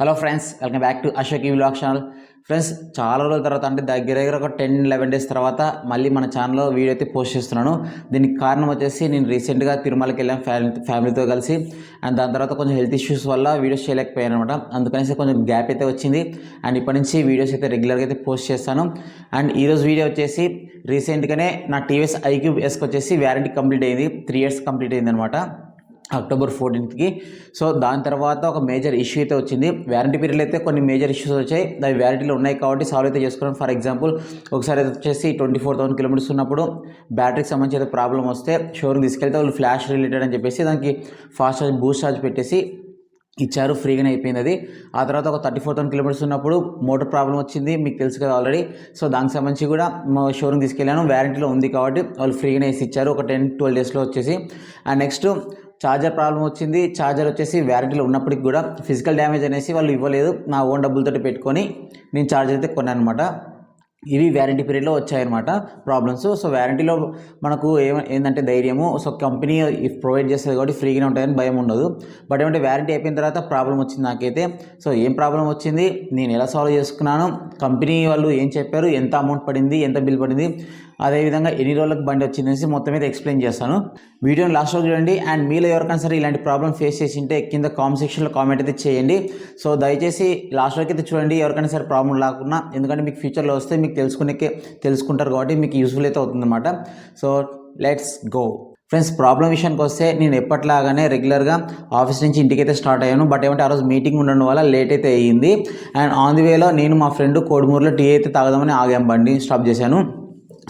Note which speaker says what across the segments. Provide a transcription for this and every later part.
Speaker 1: Hello friends welcome back to Ashok ఈ vlog channel. Friends చాలా రోజుల తర్వాత అంటే దగ్గర దగ్గర ఒక టెన్ లెవెన్ డేస్ తర్వాత మళ్ళీ మన ఛానల్లో వీడియో అయితే పోస్ట్ చేస్తున్నాను. దీనికి కారణం వచ్చేసి నేను రీసెంట్గా తిరుమలకి వెళ్ళాను ఫ్యామిలీ ఫ్యామిలీతో కలిసి. అండ్ దాని తర్వాత కొంచెం హెల్త్ ఇష్యూస్ వల్ల వీడియోస్ చేయలేకపోయాను అనమాట అందుకనేసి కొంచెం గ్యాప్ అయితే వచ్చింది. అండ్ ఇప్పటి నుంచి వీడియోస్ అయితే రెగ్యులర్గా అయితే పోస్ట్ చేస్తాను. అండ్ ఈరోజు వీడియో వచ్చేసి రీసెంట్గానే నా టీవీఎస్ ఐక్యూబ్ ఎస్కి వచ్చేసి వ్యారంటీ కంప్లీట్ అయింది. త్రీ ఇయర్స్ కంప్లీట్ అయింది అనమాట అక్టోబర్ ఫోర్టీన్త్కి. సో దాని తర్వాత ఒక మేజర్ ఇష్యూ అయితే వచ్చింది. వ్యారంటీ పీరియడ్ అయితే కొన్ని మేజర్ ఇష్యూస్ వచ్చాయి. అవి వ్యారంటీలో ఉన్నాయి కాబట్టి సాల్వ్ అయితే చేసుకున్నాం ఫర్ ఎగ్జాంపుల్ ఒకసారి అయితే వచ్చేసి ట్వంటీ ఫోర్ థౌసండ్ కిలోమీటర్స్ ఉన్నప్పుడు బ్యాటరీకి సంబంధించి అయితే ప్రాబ్లం వస్తే షోరూమ్ తీసుకెళ్తే వాళ్ళు ఫ్లాష్ రిలేటెడ్ అని చెప్పేసి దానికి ఫాస్ట్ ఛార్జ్ బూస్ట్ ఛార్జ్ పెట్టేసి ఇచ్చారు. ఫ్రీగానే అయిపోయింది అది. ఆ తర్వాత ఒక థర్టీ ఫోర్ థౌసండ్ కిలోమీటర్స్ ఉన్నప్పుడు మోటార్ ప్రాబ్లం వచ్చింది. మీకు తెలుసు కదా ఆల్రెడీ. సో దానికి సంబంధించి కూడా మా షోరూమ్ తీసుకెళ్ళాను. వ్యారంటీలో ఉంది కాబట్టి వాళ్ళు ఫ్రీగానే వేసి ఇచ్చారు. ఒక టెన్ ట్వెల్వ్ డేస్లో వచ్చేసి. అండ్ నెక్స్ట్ ఛార్జర్ ప్రాబ్లం వచ్చింది. ఛార్జర్ వచ్చేసి వ్యారంటీలో ఉన్నప్పటికి కూడా ఫిజికల్ డ్యామేజ్ అనేసి వాళ్ళు ఇవ్వలేదు. నా ఓన్ డబ్బులతో పెట్టుకొని నేను ఛార్జర్ అయితే కొన్నాను అనమాట ఇవి వ్యారంటీ పీరియడ్లో వచ్చాయన్నమాట ప్రాబ్లమ్స్. సో వ్యారంటీలో మనకు ఏమ ఏంటంటే ధైర్యము. సో కంపెనీ ఇఫ్ ప్రొవైడ్ చేస్తుంది కాబట్టి ఫ్రీగానే ఉంటాయని భయం ఉండదు. బట్ ఏమంటే వ్యారంటీ అయిపోయిన తర్వాత ప్రాబ్లం వచ్చింది నాకైతే. సో ఏం ప్రాబ్లం వచ్చింది? నేను ఎలా సాల్వ్ చేసుకున్నాను? కంపెనీ వాళ్ళు ఏం చెప్పారు? ఎంత అమౌంట్ పడింది? ఎంత బిల్ పడింది? అదేవిధంగా ఎన్ని రోజులకు బండి వచ్చిందనేసి మొత్తం మీద ఎక్స్ప్లెయిన్ చేస్తాను. వీడియోని లాస్ట్ రోజు చూడండి అండ్ మీలో ఎవరికైనా సరే ఇలాంటి ప్రాబ్లం ఫేస్ చేసి ఉంటే కింద కామెంట్ సెక్షన్లో కామెంట్ అయితే చేయండి. సో దయచేసి లాస్ట్ వరకు అయితే చూడండి ఎవరికైనా సరే ప్రాబ్లం లేకుండా ఎందుకంటే మీకు ఫ్యూచర్లో వస్తే మీకు తెలుసుకునే తెలుసుకుంటారు కాబట్టి మీకు యూస్ఫుల్ అయితే అవుతుందన్నమాట. So let's go friends problem విషయానికి వస్తే నేను ఎప్పట్లాగానే రెగ్యులర్గా ఆఫీస్ నుంచి ఇంటికైతే స్టార్ట్ అయ్యాను. బట్ ఏమంటే ఆ రోజు మీటింగ్ ఉండడం వల్ల లేట్ అయితే అయ్యింది. అండ్ ఆన్ ది వేలో నేను మా ఫ్రెండ్ కోడుమూరులో టీ అయితే తాగదామని ఆగాం బండి స్టాప్ చేశాను.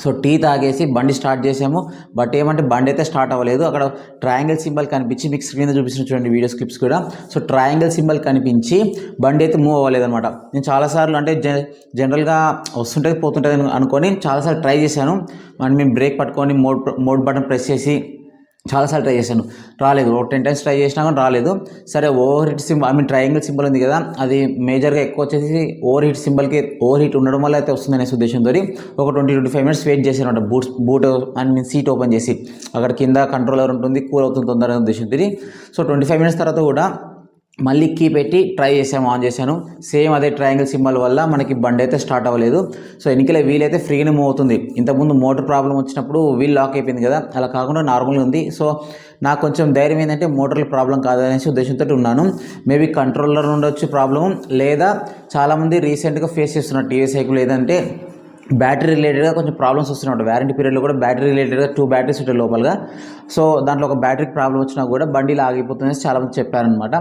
Speaker 1: సో టీ తాగేసి బండి స్టార్ట్ చేసాము. బట్ ఏమంటే బండి అయితే స్టార్ట్ అవ్వలేదు. అక్కడ ట్రయాంగిల్ సింబల్ కనిపించి మీకు స్క్రీన్ చూపిస్తున్న చూడండి వీడియో స్క్రిప్ట్స్ కూడా. సో ట్రయాంగిల్ సింబల్ కనిపించి బండి అయితే మూవ్ అవ్వలేదు అనమాట నేను చాలాసార్లు అంటే జ జనరల్గా వస్తుంటుంది పోతుంటుంది అని అనుకొని చాలాసార్లు ట్రై చేశాను. అండ్ మేము బ్రేక్ పట్టుకొని మోడ్ మోడ్ బటన్ ప్రెస్ చేసి చాలాసార్లు ట్రై చేశాను. రాలేదు. ఒక టెన్ టైమ్స్ ట్రై చేసినా కానీ రాలేదు. సరే over hit symbol I mean triangle symbol ఉంది కదా అది మేజర్గా ఎక్కువ వచ్చేసి ఓవర్ హిట్ సింబల్కి ఓవర్ హిట్ ఉండడం వల్ల అయితే వస్తుంది అనే ఉద్దేశంతో ఒక twenty twenty five minutes wait చేశాను అంటే boot boot and seat open చేసి. అక్కడ కింద కంట్రోలర్ ఉంటుంది కూల్ అవుతుంది తొందరగా ఉద్దేశం తిరిగి సో ట్వంటీ ఫైవ్ మినిట్స్ తర్వాత కూడా మళ్ళీ కీ పెట్టి ట్రై చేసాము ఆన్ చేశాను. సేమ్ అదే ట్రయాంగిల్ సింబల్ వల్ల మనకి బండి అయితే స్టార్ట్ అవ్వలేదు. సో ఎన్నికల వీల్ అయితే ఫ్రీగానే మూవ్ అవుతుంది. ఇంతకుముందు మోటార్ ప్రాబ్లం వచ్చినప్పుడు వీల్ లాక్ అయిపోయింది కదా. అలా కాకుండా నార్మల్గా ఉంది. సో నాకు కొంచెం ధైర్యం ఏంటంటే మోటార్ల ప్రాబ్లం కాదనేసి ఉద్దేశంతో ఉన్నాను. మేబీ కంట్రోలర్ ఉండొచ్చు ప్రాబ్లం లేదా చాలామంది రీసెంట్గా ఫేస్ చేస్తున్నారు. టీవీ సైకిల్ ఏదంటే బ్యాటరీ రిలేటెడ్గా కొంచెం ప్రాబ్లమ్స్ వస్తున్నాయి వారంటీ పీరియడ్లో కూడా బ్యాటరీ రిలేటెడ్గా టూ బ్యాటరీస్ ఉంటాయి లోపలగా. సో దాంట్లో ఒక బ్యాటరీ ప్రాబ్లం వచ్చినా కూడా బండిలు ఆగిపోతుందని చాలామంది చెప్పారనమాట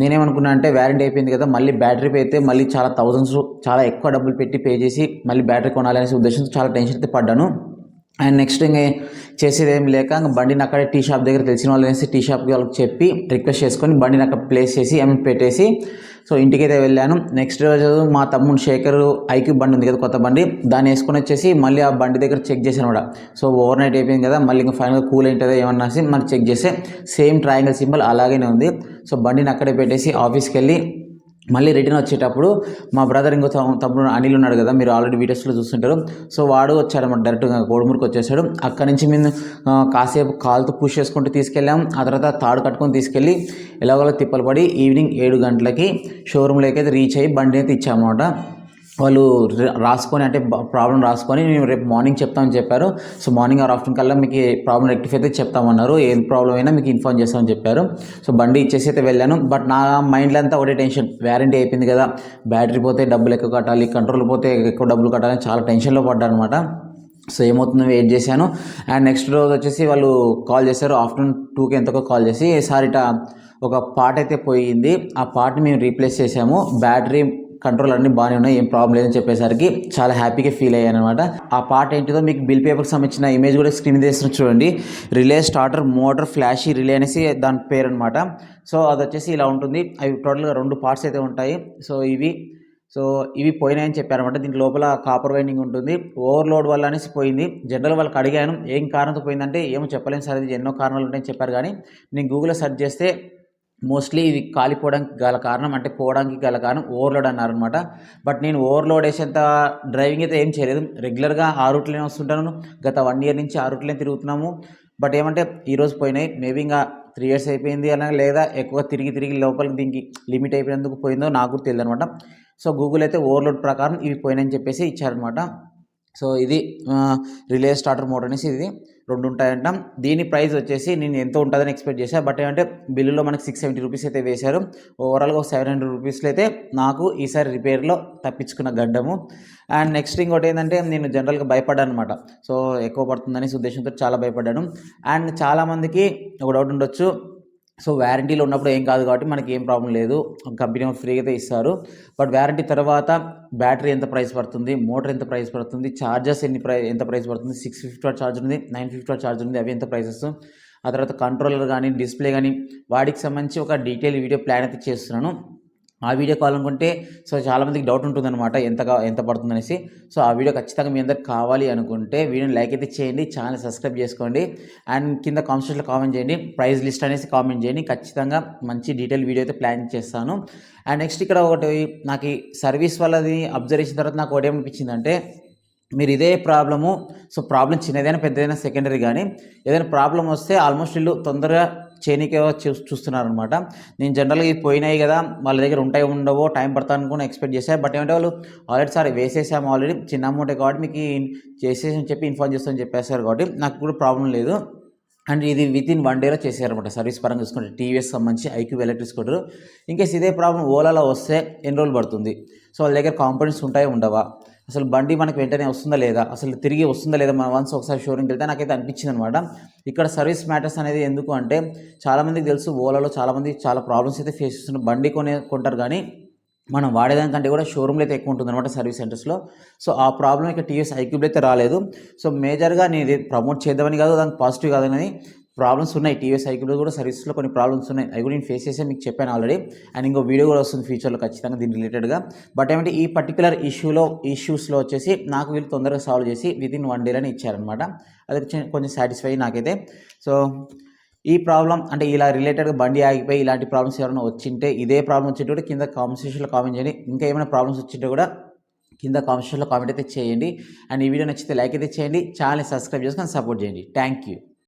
Speaker 1: నేనేమనుకున్నా అంటే వారంటీ అయిపోయింది కదా మళ్ళీ బ్యాటరీ అయితే మళ్ళీ చాలా థౌజండ్స్ చాలా ఎక్కువ డబ్బులు పెట్టి పే చేసి మళ్ళీ బ్యాటరీ కొనాలనే ఉద్దేశంతో చాలా టెన్షన్ అయితే పడ్డాను. అండ్ నెక్స్ట్ ఇంకా చేసేది ఏం లేక ఇంకా బండిని అక్కడే టీ షాప్ దగ్గర తెలిసిన వాళ్ళు వేసి టీ షాప్కి వాళ్ళకి చెప్పి రిక్వెస్ట్ చేసుకొని బండిని అక్కడ ప్లేస్ చేసి ఏమి పెట్టేసి సో ఇంటికైతే వెళ్ళాను. నెక్స్ట్ రోజు మా తమ్ముడు శేఖర్ ఐక్యూ బండి ఉంది కదా కొత్త బండి దాన్ని వేసుకొని వచ్చేసి మళ్ళీ ఆ బండి దగ్గర చెక్ చేశాను కూడా సో ఓవర్ నైట్ అయిపోయింది కదా మళ్ళీ ఇంకా ఫైనల్గా కూల్ ఏంటో ఏమన్నా మరి చెక్ చేస్తే సేమ్ ట్రయాంగిల్ సింబల్ అలాగే ఉంది. సో బండిని అక్కడే పెట్టేసి ఆఫీస్కి వెళ్ళి మళ్ళీ రిటర్న్ వచ్చేటప్పుడు మా బ్రదర్ ఇంకో తమ్ముడు అనిల్ ఉన్నాడు కదా మీరు ఆల్రెడీ వీడియోస్లో చూస్తుంటారు. సో వాడు వచ్చాడన్నమాట డైరెక్ట్గా కోడుమూరుకు వచ్చేసాడు. అక్కడి నుంచి మేము కాసేపు కాలుతో పుష్ చేసుకుంటూ తీసుకెళ్ళాం. ఆ తర్వాత తాడు కట్టుకొని తీసుకెళ్ళి ఎలాగోలా తిప్పలు పడి ఈవినింగ్ ఏడు గంటలకి షోరూమ్లోకి అయితే రీచ్ అయ్యి బండి అయితే ఇచ్చామన్నమాట. వాళ్ళు రాసుకొని అంటే ప్రాబ్లం రాసుకొని మేము రేపు మార్నింగ్ చెప్తామని చెప్పారు. సో మార్నింగ్ ఆర్ ఆఫ్టర్నూన్ కల్లా మీకు ప్రాబ్లం రెక్టిఫై అయితే చెప్తామన్నారు. ఏం ప్రాబ్లం అయినా మీకు ఇన్ఫార్మ్ చేస్తామని చెప్పారు. సో బండి ఇచ్చేసి అయితే వెళ్ళాను. బట్ నా మైండ్లో అంతా ఒకటే టెన్షన్ వ్యారంటీ అయిపోయింది కదా. బ్యాటరీ పోతే డబ్బులు ఎక్కువ కట్టాలి. కంట్రోల్ పోతే ఎక్కువ డబ్బులు కట్టాలని చాలా టెన్షన్లో పడ్డాను అనమాట సో ఏమవుతుందో వెయిట్ చేశాను. అండ్ నెక్స్ట్ రోజు వచ్చేసి వాళ్ళు కాల్ చేశారు. ఆఫ్టర్నూన్ టూకి ఎంతకో కాల్ చేసి సార్ ఇట ఒక పార్ట్ అయితే పోయింది. ఆ పార్ట్ని మేము రీప్లేస్ చేసాము. బ్యాటరీ కంట్రోల్ అన్నీ బాగానే ఉన్నాయి ఏం ప్రాబ్లం లేదని చెప్పేసరికి చాలా హ్యాపీగా ఫీల్ అయ్యాను అనమాట ఆ పార్ట్ ఏంటిదో మీకు బిల్ పేపర్కి సంబంధించిన ఇమేజ్ కూడా స్క్రీన్ మీద చూడండి. Relay starter motor flashy relay అనేసి దాని పేరు అనమాట సో అది వచ్చేసి ఇలా ఉంటుంది. అవి టోటల్గా రెండు పార్ట్స్ అయితే ఉంటాయి. సో ఇవి సో ఇవి పోయినాయని చెప్పారనమాట దీని లోపల కాపర్ వైండింగ్ ఉంటుంది. ఓవర్లోడ్ వల్ల అనేసి పోయింది. జనరల్ వాళ్ళకి అడిగాను ఏం కారణంతో పోయిందంటే ఏమో చెప్పలేను సార్ ఇది ఎన్నో కారణాలు ఉంటాయని చెప్పారు కానీ నేను గూగుల్లో సెర్చ్ చేస్తే మోస్ట్లీ ఇది కాలిపోవడానికి గల కారణం అంటే పోవడానికి గల కారణం ఓవర్లోడ్ అన్నారనమాట బట్ నేను ఓవర్లోడ్ వేసేంత డ్రైవింగ్ అయితే ఏం చేయలేదు. రెగ్యులర్గా ఆ రూట్లోనే వస్తుంటాను. గత వన్ ఇయర్ నుంచి ఆ రూట్లోనే తిరుగుతున్నాము. బట్ ఏమంటే ఈరోజు పోయినాయి. మేబీ ఇంకా త్రీ ఇయర్స్ అయిపోయింది అన్న లేదా ఎక్కువ తిరిగి తిరిగి లోపలికి దీనికి లిమిట్ అయిపోయినందుకు పోయిందో నాకు కూడా తెలియదు అనమాట సో గూగుల్ అయితే ఓవర్లోడ్ ప్రకారం ఇవి పోయినాయని చెప్పేసి ఇచ్చారనమాట సో ఇది రిలే స్టార్టర్ మోటర్ అనేసి ఇది రెండు ఉంటాయంట దీని ప్రైస్ వచ్చేసి నేను ఎంత ఉంటుందని ఎక్స్పెక్ట్ చేశాను బట్ ఏంటంటే బిల్లులో మనకి సిక్స్ సెవెంటీ రూపీస్ అయితే వేశారు. ఓవరాల్గా ఒక సెవెన్ హండ్రెడ్ రూపీస్లో అయితే నాకు ఈసారి రిపేర్లో తప్పించుకున్న గడ్డము. అండ్ నెక్స్ట్ ఇంకోటి ఏంటంటే నేను జనరల్గా భయపడ్డాను అనమాట సో ఎక్కువ పడుతుందనే ఉద్దేశంతో చాలా భయపడ్డాను. అండ్ చాలామందికి ఒక డౌట్ ఉండొచ్చు. సో వ్యారంటీలో ఉన్నప్పుడు ఏం కాదు కాబట్టి మనకి ఏం ప్రాబ్లం లేదు. కంపెనీ వాళ్ళు ఫ్రీగా అయితే ఇస్తారు. బట్ వ్యారంటీ తర్వాత బ్యాటరీ ఎంత ప్రైస్ పడుతుంది మోటార్ ఎంత ప్రైస్ పడుతుంది చార్జర్స్ ఎన్ని ప్రై ఎంత ప్రైస్ పడుతుంది సిక్స్ ఫిఫ్టీ వాట్ ఛార్జ్ ఉంది నైన్ ఫిఫ్టీ వాట్ ఛార్జ్ ఉంది అవి ఎంత ప్రైసెస్? ఆ తర్వాత కంట్రోలర్ కానీ డిస్ప్లే కానీ వాటికి సంబంధించి ఒక డీటెయిల్ వీడియో ప్లాన్ అయితే చేస్తున్నాను. ఆ వీడియో కావాలనుకుంటే సో చాలామందికి డౌట్ ఉంటుందన్నమాట ఎంత ఎంత పడుతుందనేసి సో ఆ వీడియో ఖచ్చితంగా మీ అందరికి కావాలి అనుకుంటే వీడియోని లైక్ అయితే చేయండి ఛానల్ సబ్స్క్రైబ్ చేసుకోండి. అండ్ కింద కామెంట్స్లో కామెంట్ చేయండి ప్రైస్ లిస్ట్ అనేసి కామెంట్ చేయండి. ఖచ్చితంగా మంచి డీటెయిల్ వీడియో అయితే ప్లాన్ చేస్తాను. అండ్ నెక్స్ట్ ఇక్కడ ఒకటి నాకు ఈ సర్వీస్ వాళ్ళది అబ్జర్వ్ చేసిన తర్వాత నాకు ఒకటి ఏమనిపించిందంటే మీరు ఇదే ప్రాబ్లము సో ప్రాబ్లం చిన్నదైనా పెద్దదైనా సెకండరీ కానీ ఏదైనా ప్రాబ్లం వస్తే ఆల్మోస్ట్ వీళ్ళు తొందరగా చేయనీకే చూస్తున్నారనమాట నేను జనరల్గా ఇవి పోయినాయి కదా వాళ్ళ దగ్గర ఉంటాయి ఉండవో టైం పడతా అనుకుని ఎక్స్పెక్ట్ చేశాను బట్ ఏమంటే వాళ్ళు ఆల్రెడీ సార్ వేసేసాము ఆల్రెడీ చిన్న అమౌంట్ కాబట్టి మీకు చేసేసి అని చెప్పి ఇన్ఫార్మ్ చేస్తామని చెప్పేశారు కాబట్టి నాకు కూడా ప్రాబ్లం లేదు. అండ్ ఇది విత్ ఇన్ వన్ డేలో చేశారనమాట సర్వీస్ పరంగా చూసుకుంటే. టీవీఎస్ సంబంధించి iQube electric scooter in case ఇదే ప్రాబ్లం ఓలాలో వస్తే ఎన్ని రోజులు పడుతుంది? సో వాళ్ళ దగ్గర కాంపోనెంట్స్ ఉంటాయో ఉండవా? అసలు బండి మనకు వెంటనే వస్తుందా లేదా? అసలు తిరిగి వస్తుందా లేదా మన వన్స్ ఒకసారి షోరూమ్కి వెళ్తే నాకైతే అనిపించింది అనమాట ఇక్కడ సర్వీస్ మ్యాటర్స్ అనేది ఎందుకు అంటే చాలామందికి తెలుసు ఓలాలో చాలామంది చాలా ప్రాబ్లమ్స్ అయితే ఫేస్ చేస్తున్నారు. బండి కొనే కొంటారు కానీ మనం వాడేదానికంటే కూడా షోరూమ్లో అయితే ఎక్కువ ఉంటుంది అనమాట సర్వీస్ సెంటర్స్లో సో ఆ ప్రాబ్లం ఇక టీవీఎస్ ఐక్యూబ్లో అయితే రాలేదు. సో మేజర్గా నేను ఇది ప్రమోట్ చేద్దామని కాదు దానికి పాజిటివ్ కాదని ప్రాబ్లమ్స్ ఉన్నాయి. టీవీ సైకిల్ కూడా సర్వీస్లో కొన్ని ప్రాబ్లమ్స్ ఉన్నాయి. అవి కూడా నేను ఫేస్ చేసే మీకు చెప్పాను ఆల్రెడీ. అండ్ ఇంకో వీడియో కూడా వస్తుంది ఫ్యూచర్లో ఖచ్చితంగా దీని రిలేటెడ్గా. బట్ ఏమంటే ఈ పర్టికులర్ ఇష్యూలో ఇష్యూస్లో వచ్చేసి నాకు వీళ్ళు తొందరగా సాల్వ్ చేసి విత్ ఇన్ వన్ డేలోనే ఇచ్చారనమాట అది కొంచెం- కొంచెం సాటిస్ఫై నాకైతే. సో ఈ ప్రాబ్లం అంటే ఇలా రిలేటెడ్గా బండి ఆగిపోయి ఇలాంటి ప్రాబ్లమ్స్ ఎవరైనా వచ్చింటే ఇదే ప్రాబ్లం వచ్చింటే కూడా కింద కామెంట్ కామెంట్ చేయండి. ఇంకా ఏమైనా ప్రాబ్లమ్స్ వచ్చింటే కూడా కింద కామెంట్ కామెంట్ అయితే చేయండి. అండ్ ఈ వీడియో నచ్చితే లైక్ అయితే చేయండి. ఛానల్ని సబ్స్క్రైబ్ చేసుకొని సపోర్ట్ చేయండి. Thank you.